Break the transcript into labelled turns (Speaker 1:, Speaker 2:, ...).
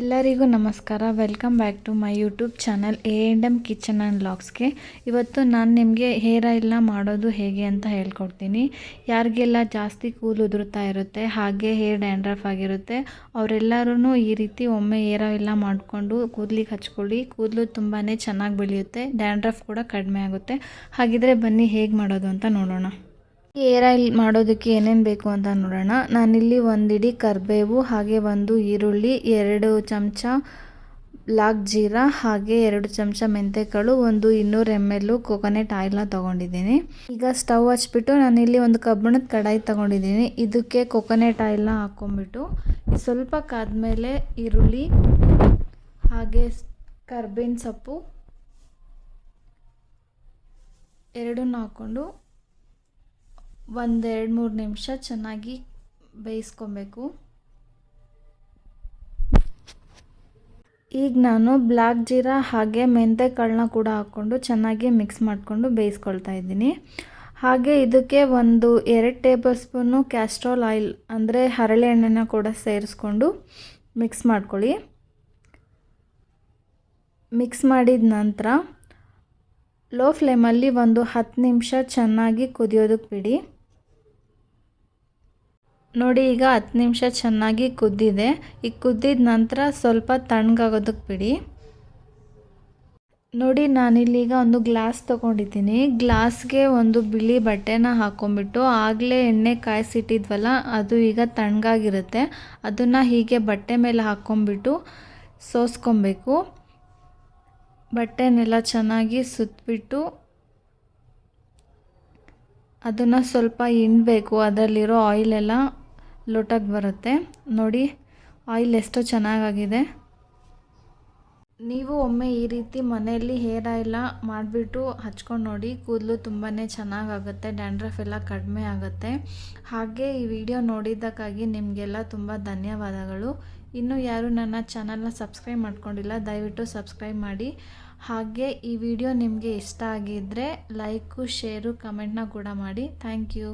Speaker 1: ಎಲ್ಲರಿಗೂ ನಮಸ್ಕಾರ. Welcome back to my YouTube channel A and M kitchen and ಲಾಗ್ಸ್ಗೆ ಇವತ್ತು ನಾನು ನಿಮಗೆ ಹೇರ್ ಆಯಿಲ್ನ ಮಾಡೋದು ಹೇಗೆ ಅಂತ ಹೇಳ್ಕೊಡ್ತೀನಿ. ಯಾರಿಗೆಲ್ಲ ಜಾಸ್ತಿ ಕೂದಲು ಉದುರುತ್ತಾ ಇರುತ್ತೆ, ಹಾಗೆ ಹೇರ್ ಡ್ಯಾಂಡ್ರಫ್ ಆಗಿರುತ್ತೆ ಅವರೆಲ್ಲರೂ ಈ ರೀತಿ ಒಮ್ಮೆ ಹೇರ್ ಆಯಿಲ್ನ ಮಾಡಿಕೊಂಡು ಕೂದಲಿಗೆ ಹಚ್ಕೊಳ್ಳಿ. ಕೂದಲು ತುಂಬಾ ಚೆನ್ನಾಗಿ ಬೆಳೆಯುತ್ತೆ ಡ್ಯಾಂಡ್ರಫ್ ಕೂಡ ಕಡಿಮೆ ಆಗುತ್ತೆ. ಹಾಗಿದ್ರೆ ಬನ್ನಿ ಹೇಗೆ ಮಾಡೋದು ಅಂತ ನೋಡೋಣ. ಏರ್ ಆಯಿಲ್ ಮಾಡೋದಕ್ಕೆ ಏನೇನು ಬೇಕು ಅಂತ ನೋಡೋಣ. ನಾನಿಲ್ಲಿ ಒಂದಿಡಿ ಕರಿಬೇವು, ಹಾಗೆ ಒಂದು ಈರುಳ್ಳಿ, ಎರಡು ಚಮಚ ಬ್ಲಾಕ್ ಜೀರಾ, ಹಾಗೆ ಎರಡು ಚಮಚ ಮೆಂತೆಕಾಳು, ಒಂದು ಇನ್ನೂರು ಎಂ ಎಲ್ ಕೊಕೊನೆಟ್ ಆಯಿಲ್ನ ತೊಗೊಂಡಿದ್ದೀನಿ. ಈಗ ಸ್ಟವ್ ಹಚ್ಬಿಟ್ಟು ನಾನಿಲ್ಲಿ ಒಂದು ಕಬ್ಬಣದ ಕಡಾಯಿ ತೊಗೊಂಡಿದ್ದೀನಿ. ಇದಕ್ಕೆ ಕೊಕೊನೆಟ್ ಆಯಿಲ್ನ ಹಾಕ್ಕೊಂಬಿಟ್ಟು ಸ್ವಲ್ಪ ಕಾದ್ಮೇಲೆ ಈರುಳ್ಳಿ, ಹಾಗೆ ಕರ್ಬೇವಿನ ಸೊಪ್ಪು, ಎರಡನ್ನೂ ಹಾಕ್ಕೊಂಡು ಒಂದೆರಡು ಮೂರು ನಿಮಿಷ ಚೆನ್ನಾಗಿ ಬೇಯಿಸ್ಕೊಬೇಕು. ಈಗ ನಾನು ಬ್ಲ್ಯಾಕ್ ಜೀರಾ ಹಾಗೆ ಮೆಂತೆಕಾಳನ್ನ ಕೂಡ ಹಾಕ್ಕೊಂಡು ಚೆನ್ನಾಗಿ ಮಿಕ್ಸ್ ಮಾಡಿಕೊಂಡು ಬೇಯಿಸ್ಕೊಳ್ತಾ ಇದ್ದೀನಿ. ಹಾಗೆ ಇದಕ್ಕೆ ಒಂದು ಎರಡು ಟೇಬಲ್ ಸ್ಪೂನು ಕ್ಯಾಸ್ಟ್ರಾಲ್ ಆಯಿಲ್, ಅಂದರೆ ಹರಳೆ ಎಣ್ಣೆನ ಕೂಡ ಸೇರಿಸ್ಕೊಂಡು ಮಿಕ್ಸ್ ಮಾಡ್ಕೊಳ್ಳಿ. ಮಿಕ್ಸ್ ಮಾಡಿದ ನಂತರ ಲೋ ಫ್ಲೇಮಲ್ಲಿ ಒಂದು ಹತ್ತು ನಿಮಿಷ ಚೆನ್ನಾಗಿ ಕುದಿಯೋದಕ್ಕೆ ಬಿಡಿ. ನೋಡಿ, ಈಗ ಹತ್ತು ನಿಮಿಷ ಚೆನ್ನಾಗಿ ಕುದ್ದಿದೆ. ಈಗ ಕುದ್ದಿದ ನಂತರ ಸ್ವಲ್ಪ ತಣ್ಣಗಾಗೋದಕ್ಕೆ ಬಿಡಿ. ನೋಡಿ ನಾನಿಲ್ಲೀಗ ಒಂದು ಗ್ಲಾಸ್ ತೊಗೊಂಡಿದ್ದೀನಿ. ಗ್ಲಾಸ್ಗೆ ಒಂದು ಬಿಳಿ ಬಟ್ಟೆನ ಹಾಕ್ಕೊಂಬಿಟ್ಟು ಆಗಲೇ ಎಣ್ಣೆ ಕಾಯಿಸಿಟ್ಟಿದ್ವಲ್ಲ, ಅದು ಈಗ ತಣ್ಣಗಾಗಿರುತ್ತೆ. ಅದನ್ನು ಹೀಗೆ ಬಟ್ಟೆ ಮೇಲೆ ಹಾಕ್ಕೊಂಬಿಟ್ಟು ಸೋಸ್ಕೊಬೇಕು. ಬಟ್ಟೆನೆಲ್ಲ ಚೆನ್ನಾಗಿ ಸುತ್ತಬಿಟ್ಟು ಅದನ್ನು ಸ್ವಲ್ಪ ಹಿಂಡಬೇಕು. ಅದರಲ್ಲಿರೋ ಆಯಿಲೆಲ್ಲ ಲೋಟಕ್ಕೆ ಬರುತ್ತೆ. ನೋಡಿ, ಆಯಿಲ್ ಎಷ್ಟು ಚೆನ್ನಾಗಾಗಿದೆ. ನೀವು ಒಮ್ಮೆ ಈ ರೀತಿ ಮನೆಯಲ್ಲಿ ಹೇರ್ ಆಯಿಲ್ ಮಾಡಿಬಿಟ್ಟು ಹಚ್ಕೊಂಡು ನೋಡಿ, ಕೂದಲು ತುಂಬಾ ಚೆನ್ನಾಗಾಗುತ್ತೆ, ಡ್ಯಾಂಡ್ರಫ್ ಎಲ್ಲ ಕಡಿಮೆ ಆಗುತ್ತೆ. ಹಾಗೆ ಈ ವಿಡಿಯೋ ನೋಡಿದ್ದಕ್ಕಾಗಿ ನಿಮಗೆಲ್ಲ ತುಂಬ ಧನ್ಯವಾದಗಳು. ಇನ್ನೂ ಯಾರು ನನ್ನ ಚಾನಲ್ನ ಸಬ್ಸ್ಕ್ರೈಬ್ ಮಾಡ್ಕೊಂಡಿಲ್ಲ, ದಯವಿಟ್ಟು ಸಬ್ಸ್ಕ್ರೈಬ್ ಮಾಡಿ. ಹಾಗೆ ಈ ವಿಡಿಯೋ ನಿಮಗೆ ಇಷ್ಟ ಆಗಿದ್ದರೆ ಲೈಕು, ಶೇರು, ಕಮೆಂಟ್ನ ಕೂಡ ಮಾಡಿ. Thank you.